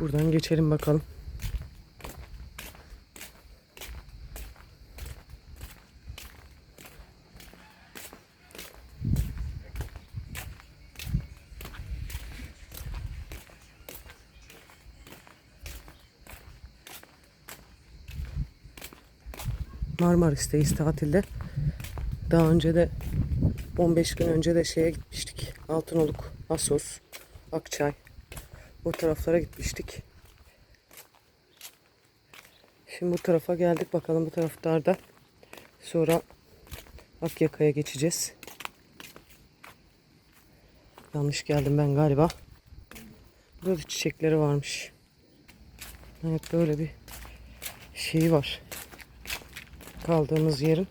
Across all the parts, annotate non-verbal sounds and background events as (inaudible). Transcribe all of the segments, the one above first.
Buradan geçelim bakalım. Marmaris'teyiz tatilde. Daha önce de 15 gün önce de şeye gitmiştik. Altınoluk, Assos, Akçay. O taraflara gitmiştik. Şimdi bu tarafa geldik bakalım bu taraflarda. Sonra Akyaka'ya geçeceğiz. Yanlış geldim ben galiba. Burada çiçekleri varmış. Evet böyle bir şeyi var. Kaldığımız yerin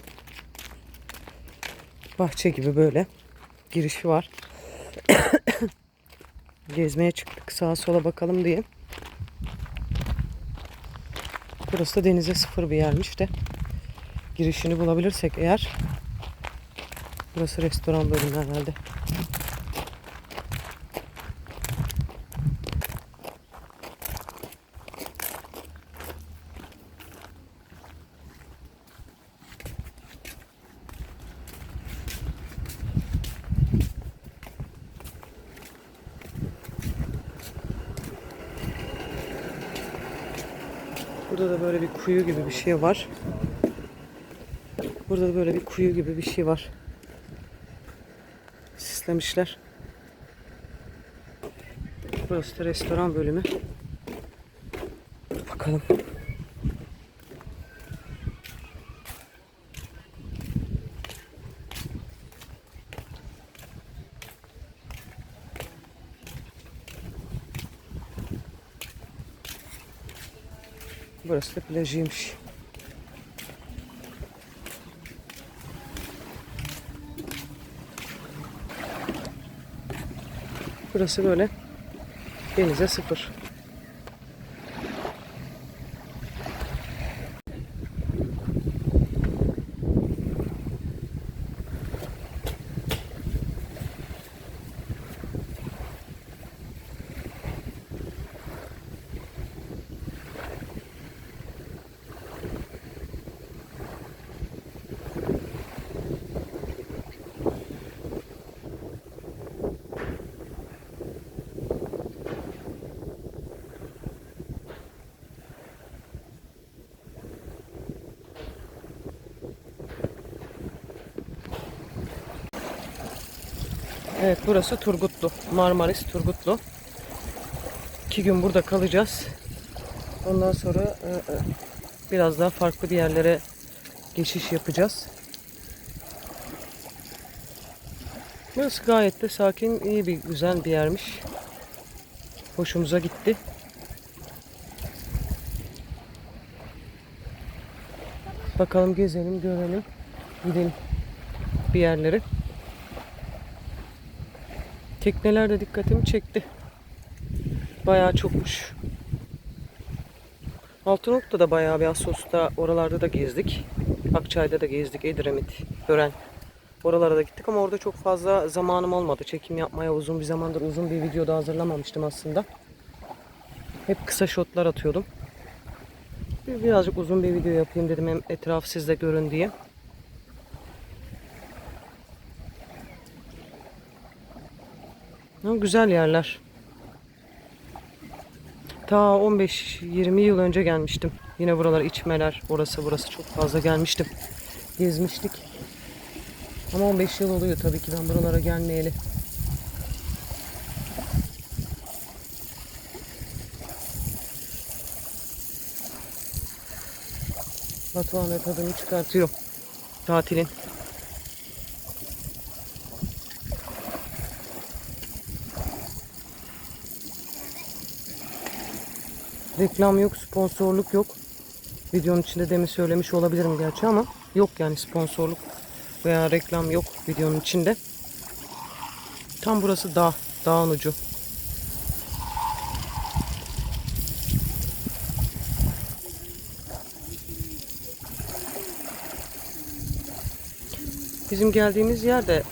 bahçe gibi böyle girişi var. Gezmeye çıktık sağa sola bakalım diye. Burası da denize sıfır bir yermiş de. Girişini bulabilirsek eğer. Burası restoran bölümü herhalde. Burada da böyle bir kuyu gibi bir şey var. Burada da böyle bir kuyu gibi bir şey var. Süslemişler. Burası da restoran bölümü. Bakalım. Burası da plajıymış. Burası böyle denize sıfır. Evet burası Turgutlu. Marmaris Turgutlu. İki gün burada kalacağız. Ondan sonra e, e, biraz daha farklı bir yerlere geçiş yapacağız. Burası gayet de sakin, iyi bir güzel bir yermiş. Hoşumuza gitti. Bakalım gezelim, görelim, gidelim bir yerlere. Tekneler de dikkatimi çekti. Bayağı çokmuş. Altınoluk'ta da bayağı bir Assos'ta oralarda da gezdik. Akçay'da da gezdik. Edremit, Ören. Oralara da gittik ama orada çok fazla zamanım olmadı. Çekim yapmaya uzun bir zamandır uzun bir video da hazırlamamıştım aslında. Hep kısa shotlar atıyordum. Bir- Birazcık uzun bir video yapayım dedim hem etrafı siz de görün diye. Ha, güzel yerler. Ta 15-20 yıl önce gelmiştim. Yine buralar içmeler, orası burası çok fazla gelmiştim. Gezmiştik. Ama 15 yıl oluyor tabii ki ben buralara gelmeyeli. Batuhan da tadını çıkartıyor. Tatilin. Reklam yok, sponsorluk yok. Videonun içinde demin söylemiş olabilirim gerçi ama yok yani sponsorluk veya reklam yok videonun içinde. Tam burası dağ, dağın ucu. Bizim geldiğimiz yer de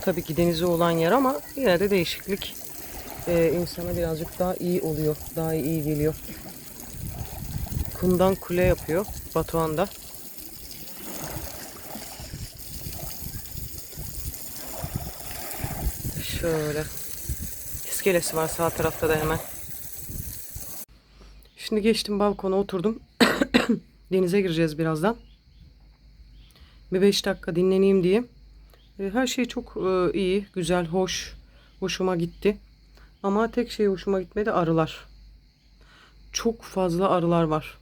tabii ki denize olan yer ama yine de değişiklik e, insana birazcık daha iyi oluyor. Daha iyi geliyor. Kumdan kule yapıyor Batuhan'da. Şöyle. İskelesi var sağ tarafta da hemen. Şimdi geçtim balkona oturdum. (coughs) Denize gireceğiz birazdan. Bir 5 dakika dinleneyim diye. E, Her şey çok e, iyi, güzel, hoş. Hoşuma gitti. Ama tek şey hoşuma gitmedi arılar. Çok fazla arılar var.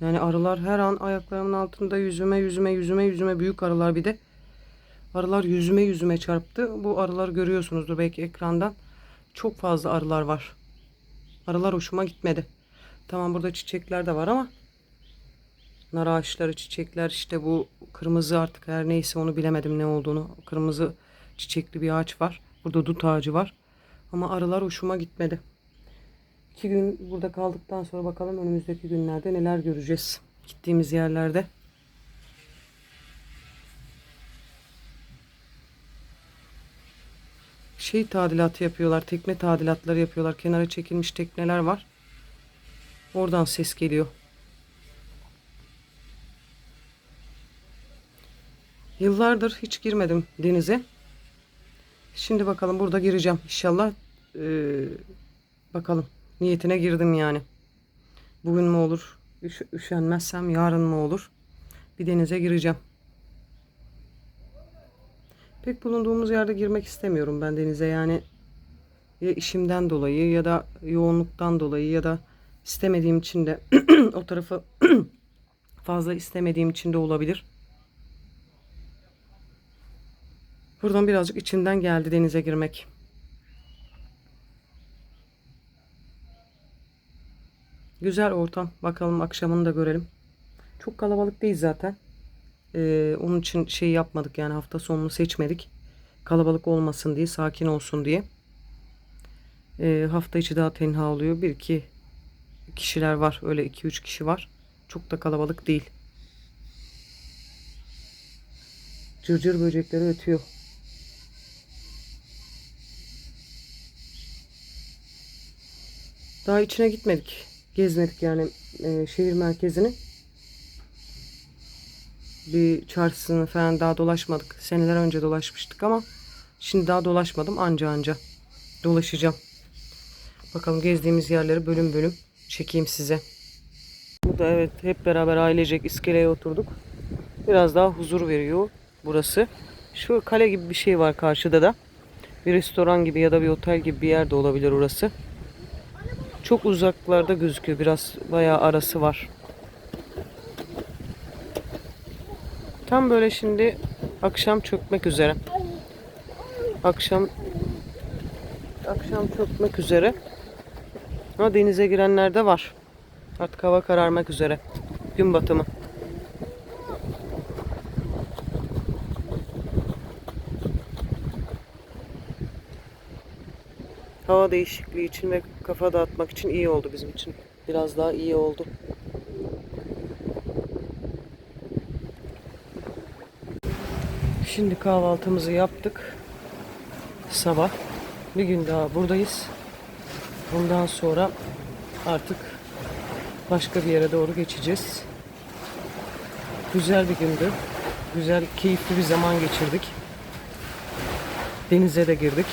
Yani arılar her an ayaklarımın altında yüzüme yüzüme yüzüme yüzüme büyük arılar bir de. Arılar yüzüme yüzüme çarptı. Bu arılar görüyorsunuzdur belki ekrandan. Çok fazla arılar var. Arılar hoşuma gitmedi. Tamam burada çiçekler de var ama nar ağaçları, çiçekler işte bu kırmızı artık her neyse onu bilemedim ne olduğunu. Kırmızı çiçekli bir ağaç var. Burada dut ağacı var. Ama arılar hoşuma gitmedi. İki gün burada kaldıktan sonra bakalım önümüzdeki günlerde neler göreceğiz. Gittiğimiz yerlerde. Şey tadilatı yapıyorlar. Tekne tadilatları yapıyorlar. Kenara çekilmiş tekneler var. Oradan ses geliyor. Yıllardır hiç girmedim denize. Şimdi bakalım burada gireceğim inşallah. Ee, bakalım niyetine girdim yani. Bugün mü olur? Üş- üşenmezsem yarın mı olur? Bir denize gireceğim. Pek bulunduğumuz yerde girmek istemiyorum ben denize yani. Ya işimden dolayı ya da yoğunluktan dolayı ya da istemediğim için de (clears throat) o tarafı (clears throat) fazla istemediğim için de olabilir. Buradan birazcık içimden geldi denize girmek. Güzel ortam. Bakalım akşamını da görelim. Çok kalabalık değil zaten. Ee, onun için şey yapmadık yani hafta sonunu seçmedik. Kalabalık olmasın diye, sakin olsun diye. Ee, hafta içi daha tenha oluyor. Bir iki kişiler var. Öyle iki üç kişi var. Çok da kalabalık değil. Cırcır böcekleri ötüyor. Daha içine gitmedik. Gezmedik yani e, şehir merkezini. Bir çarşısını falan daha dolaşmadık. Seneler önce dolaşmıştık ama şimdi daha dolaşmadım anca anca. Dolaşacağım. Bakalım gezdiğimiz yerleri bölüm bölüm çekeyim size. Burada evet hep beraber ailecek iskeleye oturduk. Biraz daha huzur veriyor burası. Şu kale gibi bir şey var karşıda da. Bir restoran gibi ya da bir otel gibi bir yer de olabilir orası. Çok uzaklarda gözüküyor. Biraz bayağı arası var. Tam böyle şimdi akşam çökmek üzere. Akşam akşam çökmek üzere. Ama denize girenler de var. Artık hava kararmak üzere. Gün batımı. Hava değişikliği için ve kafa dağıtmak için iyi oldu bizim için. Biraz daha iyi oldu. Şimdi kahvaltımızı yaptık. Sabah. Bir gün daha buradayız. Bundan sonra artık başka bir yere doğru geçeceğiz. Güzel bir gündü. Güzel, keyifli bir zaman geçirdik. Denize de girdik.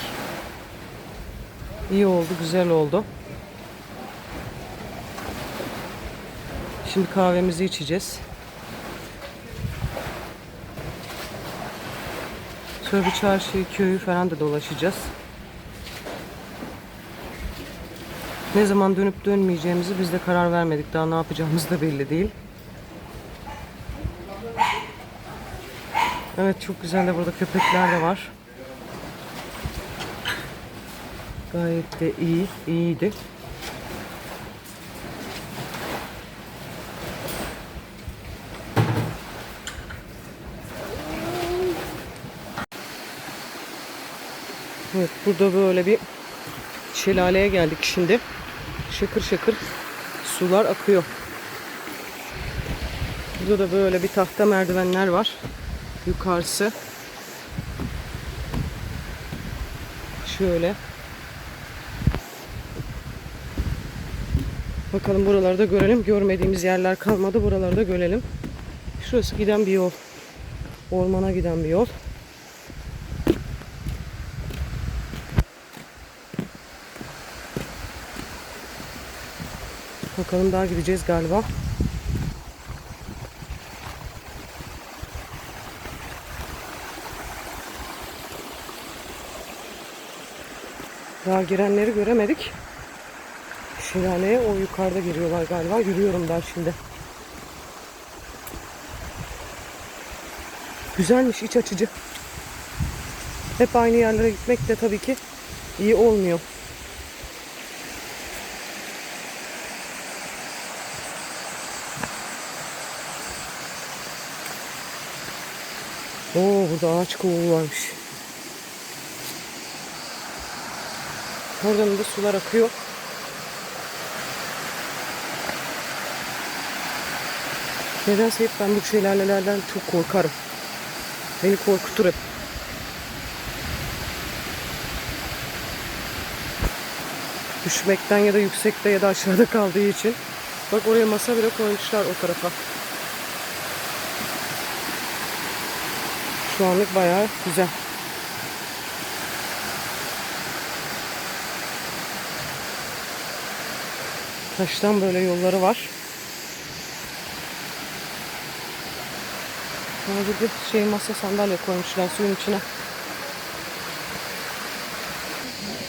İyi oldu, güzel oldu. Şimdi kahvemizi içeceğiz. Sonra bir çarşıyı, köyü falan da dolaşacağız. Ne zaman dönüp dönmeyeceğimizi biz de karar vermedik. Daha ne yapacağımız da belli değil. Evet çok güzel de burada köpekler de var. Gayet de iyi, iyiydi. Evet, burada böyle bir şelaleye geldik şimdi. Şakır şakır sular akıyor. Burada da böyle bir tahta merdivenler var. Yukarısı. Şöyle. Bakalım buralarda görelim. Görmediğimiz yerler kalmadı. Buralarda görelim. Şurası giden bir yol. Ormana giden bir yol. Bakalım daha gideceğiz galiba. Daha girenleri göremedik. Şelaleye o yukarıda giriyorlar galiba. Yürüyorum ben şimdi. Güzelmiş iç açıcı. Hep aynı yerlere gitmek de tabii ki iyi olmuyor. Oo burada ağaç kovuğu varmış. Oradan da sular akıyor. Nedense hep ben bu şelalelerden çok korkarım. Beni korkutur hep. Düşmekten ya da yüksekte ya da aşağıda kaldığı için. Bak oraya masa bile koymuşlar o tarafa. Şu anlık bayağı güzel. Taştan böyle yolları var. Burada şey masa sandalye koymuşlar suyun içine.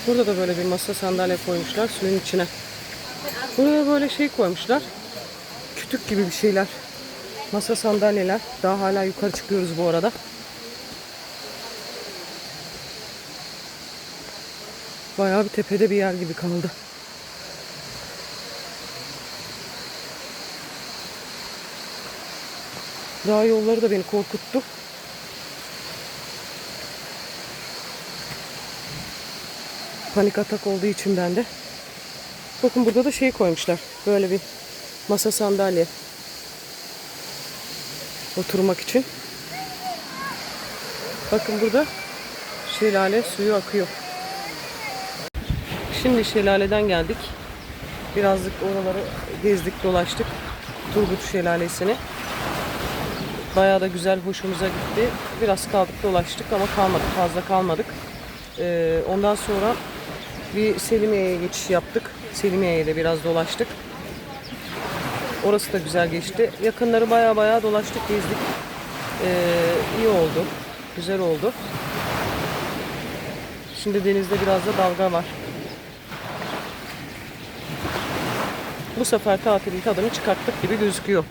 Burada da böyle bir masa sandalye koymuşlar suyun içine. Buraya böyle şey koymuşlar. Kütük gibi bir şeyler. Masa sandalyeler. Daha hala yukarı çıkıyoruz bu arada. Bayağı bir tepede bir yer gibi kaldı. Dağ yolları da beni korkuttu. Panik atak olduğu için ben de. Bakın burada da şey koymuşlar. Böyle bir masa sandalye. Oturmak için. Bakın burada şelale suyu akıyor. Şimdi şelaleden geldik. Birazcık oraları gezdik dolaştık. Turgut Şelalesi'ni. Bayağı da güzel, hoşumuza gitti. Biraz kaldık, dolaştık ama kalmadık, fazla kalmadık. Ee, ondan sonra bir Selimiye'ye geçiş yaptık. Selimiye'ye de biraz dolaştık. Orası da güzel geçti. Yakınları bayağı bayağı dolaştık, gezdik. Ee, iyi oldu, güzel oldu. Şimdi denizde biraz da dalga var. Bu sefer tatilin tadını çıkarttık gibi gözüküyor.